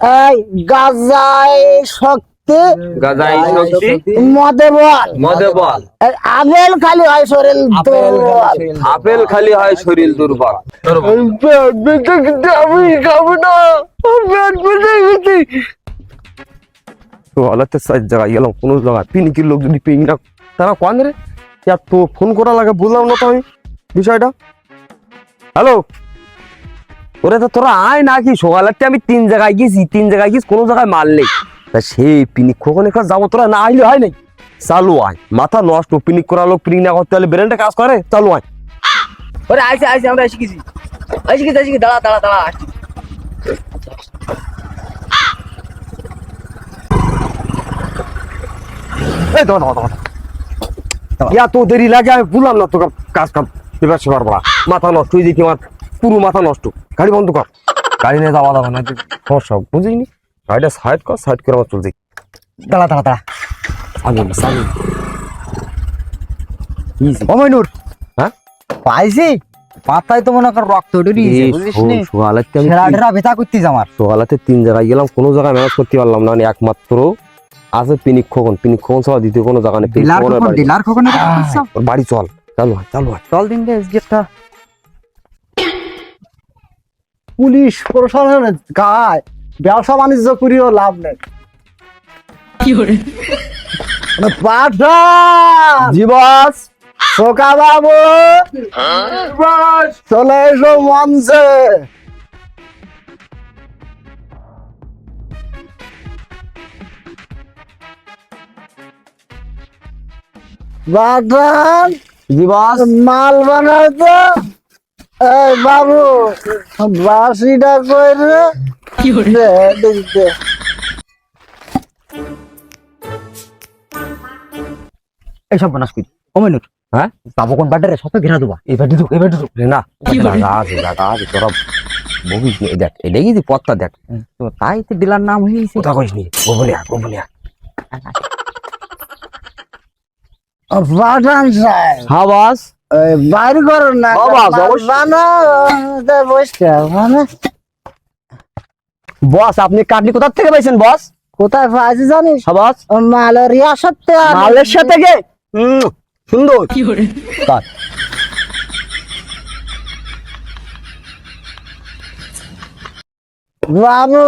এই শক্তি গাজাই শক্তি মদে বল মদে বল আপেল খালি হয় শরীর দুর্বল আপেল খালি হয় শরীর দুর্বল। আমি খাব না পেট বুঝে গেছি তো আলাতে সাইড জায়গায় গেলাম কোনো জায়গায় পিনিকির লোক যদি পিং না তারা কোন রে? তো ফোন করা লাগে বুঝলাম না তো আমি বিষয়টা। হ্যালো ওরে তো তোরা আয় নাকি সকালের আমি তিন জায়গায় গেছি তিন জায়গায় গেছি কোনো জায়গায় মারলে তা সেই পিনিক কখন এখানে যাব তোরা? না আইলে হয় নাই। চালু আয়। মাথা নষ্ট পিনিক করা লোক পিনিক না করতে হলে ব্রেনটা কাজ করে। চালু আয়। ওরে আইসে আইসে আমরা এসে গেছি। এসে গেছি এসে গেছি। দাঁড়া দাঁড়া দাঁড়া। আসছি। এই ইয়া তো দেরি লাগে আমি বললাম না তোকে। কাজ কাম এবার সেবার মাথা নষ্ট হয়ে দিকে আমার পুরো মাথা নষ্ট। গাড়ি বন্ধ কর। গাড়ি নিয়ে যাওয়া যাবে না সমস্যা বুঝিনি গাড়িটা সাইড কর সাইড করে আমার চলছে দাঁড়া দাঁড়া দাঁড়া। আমি অময়নুর হ্যাঁ? পাইছি? মাথায় তো মনে কর রক্ত করতিস আমার। সোয়ালাতে তিন জায়গায় গেলাম কোনো জায়গায় ম্যানেজ করতে পারলাম না মানে একমাত্র আছে পিনিক খোকন। পিনিক খোকন ছাড়া দ্বিতীয় কোনো জায়গা নেই বাড়ি। চল। চালু হয় চালু হয় চল দিন পুলিশ প্রশাসনের গায়ে ব্যবসা বাণিজ্য করিও লাভ নেই। পাঠান জি বস সোকা বাবু চলে এসো মঞ্চে! পাঠান জি বস মাল বানাতো এই বাবু বাসিটা করে দে দে, দে। এইসব বানাস কই? অময়নুর হ্যাঁ? যাব কোন বাটারে সব ঘেরা দেবা এবার ঢুক এবার ঢুক। রে না। আছে জায়গা তোরা বগিস নি দেখ এটা কি পথটা দেখ। তো তাই তো ডিলার নাম হয়েছে কথা কইস নি? গোবলিয়া গোবলিয়া। পাঠান সাহেব হ্যাঁ বস এই বাইরে করো না মানে। বস আপনি কাটলি কোথা থেকে পাইছেন বস? কোথায় পাইছি জানিস? হ্যাঁ বস। মালেরিয়া সত্যি মালের সাথে সুন্দর। বাবু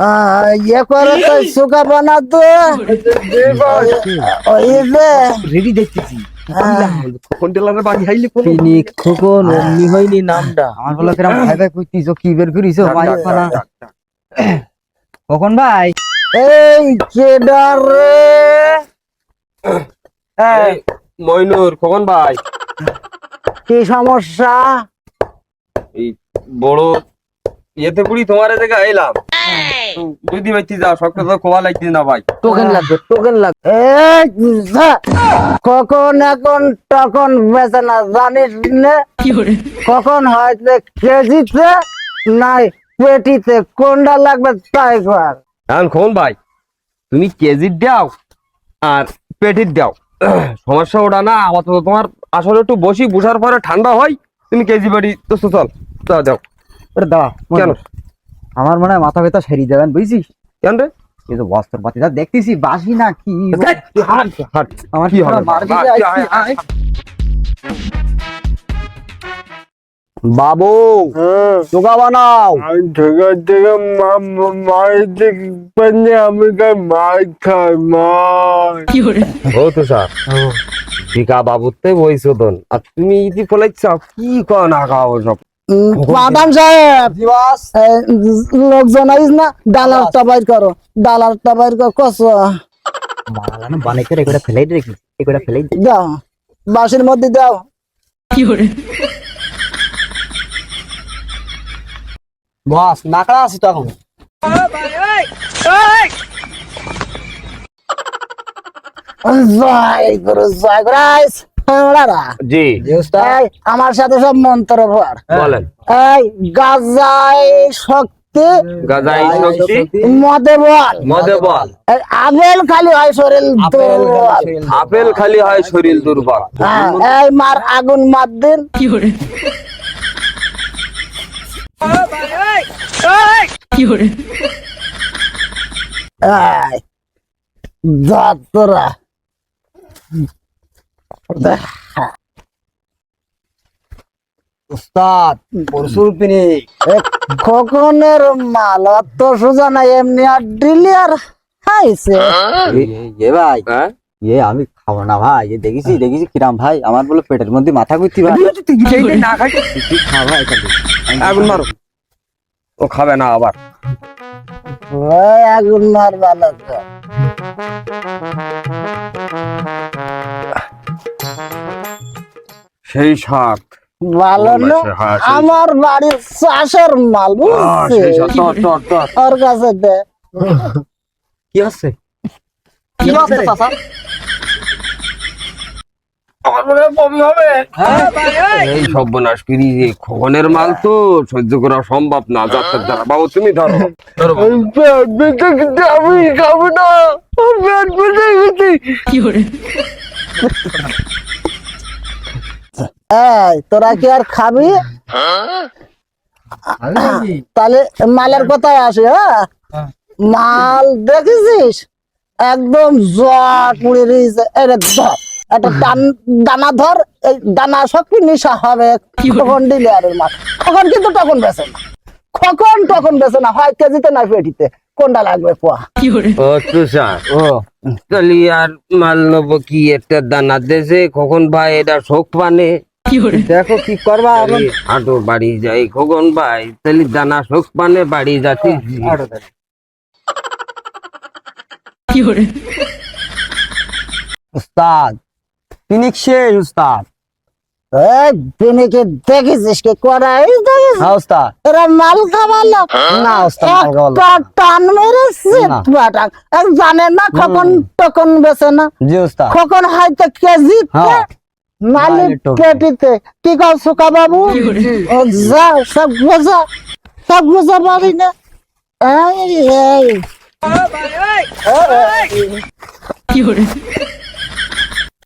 আহ, ইয়ে করে তো সুকা বানাতো রেডি দেখতেছি। কোন টেলারের বাড়ি হাইলি কোন খোকন অমনি হয়নি নামটা। আমার বলে কিরম ভাই ভাই কইতিস কি বের করিছো? ভাই পানা কখন ভাই। এই কেডার রে এই, মইনুর খোকন ভাই। কি সমস্যা? এই বড় ইয়েতে পুরি তোমার জায়গা এলাম দিন বাইতে যাও সব কথা কোয়া লাগতে না ভাই। টোকেন লাগবে টোকেন লাগবে। কখন এখন তখন বেচে না? জানিস না কখন হয়তো কেজিতে নাই পেটিতে কোনটা লাগবে তাই কর। এখন খোকন ভাই তুমি কেজির দাও আর পেটির দাও। সমস্যা ওটা না আপাতত তোমার আসলে একটু বসি বসার পরে ঠান্ডা হয় তুমি কেজি বাড়ি তো চল দাও দাও ওরে কেন? আমার মনে হয় মাথা ব্যথা সেরিয়ে যাবেন বুঝছিস? কেন রে? এই তো বস্তর পাতি যা দেখতেছি বাসি না কি। আমার কি হবে? হয়? বাবু চোখা বানাও। আমি থেকে আমি মাই খাই মাই। ও তো স্যার টিকা বাবুতে শোধন আর তুমি ইতি ফলাইছ কি কো না খাও সব প্রধান সাহেব লোকজন আইস না ডালারটা বাইর করো ডালারটা বাইর কর কস। দাও বাসের মধ্যে দাও। বস নাকড়া আছে তো এখন। জয় গুরু জয় গুরু জি। আমার সাথে সব মন্ত্র ভর বলেন। এই গাজাই শক্তি গাজাই শক্তি মদে বল। মদে বল। আপেল খালি হয় শরীর দুর্বল। আপেল খালি হয় শরীর দুর্বল। হ্যাঁ, এই মার আগুন মার দিন। এই, যা তোরা দেখ, উস্তাদ পরশুর পিনি খোকনের মাল অত সোজা নাই এমনি আর ডিলি আর হাইছে এ ভাই হ্যাঁ এ আমি খাব না ভাই এ দেখেছি দেখেছি কিরাম ভাই আমার বলে পেটের মধ্যে মাথা ঘুরতি ভাই। না খাই খা ভাই আগুন মারো। ও খাবে না আবার। আগুন মারবা লোক। সেই শাক। ভালো না হ্যাঁ, আমার বাড়ির চাষের মাল। ওর কাছে দে। কি হচ্ছে? কি হচ্ছে চাচা? এই সর্বনাশ করি যে খগনের মাল তো সহ্য করা সম্ভব না যাত্রার দ্বারা। বাবু তুমি ধরো ধরো আমি খাব না। এই তোরা কি আর খাবি? তাহলে মালের কথায় আসে হ্যাঁ? মাল দেখেছিস? একদম জট মুড়ে রয়েছে। এটা ধর একটা দান- দানা ধর এই দানা শক্তি নিশা হবে। কখন ডিলিয়ারের মাল। কখন কিন্তু তখন বেছে না। কখন তখন বেছে না? হয় কেজিতে না পেটিতে? কোনটা লাগবে কোয়া? ও তুষার ও তাহলে আর মাল নেব কি? একটা দানা দেশে কখন ভাই এটা শোক পানে? দেখো কি করবা হাঁটো বাড়ি যাই খগন ভাই তাহলে দানা শোক পানে বাড়ি যাচ্ছি। উস্তাদ পিনিক শেষ উস্তাদ। এই দেখেছিস কি করাই? দেখিস হ্যাঁ উস্তাদ। এরা মাল খাওয়ালো। না উস্তাদ মাল একটা টান মেরেছে। জানে না কখন তখন বেছে না। জি উস্তাদ। হয়তো কেজি হ্যাঁ। মালিক পেটিতে কেটিতে কি কর সুকা বাবু? যা সব বোঝা সব বোঝা পারি না। এই এই।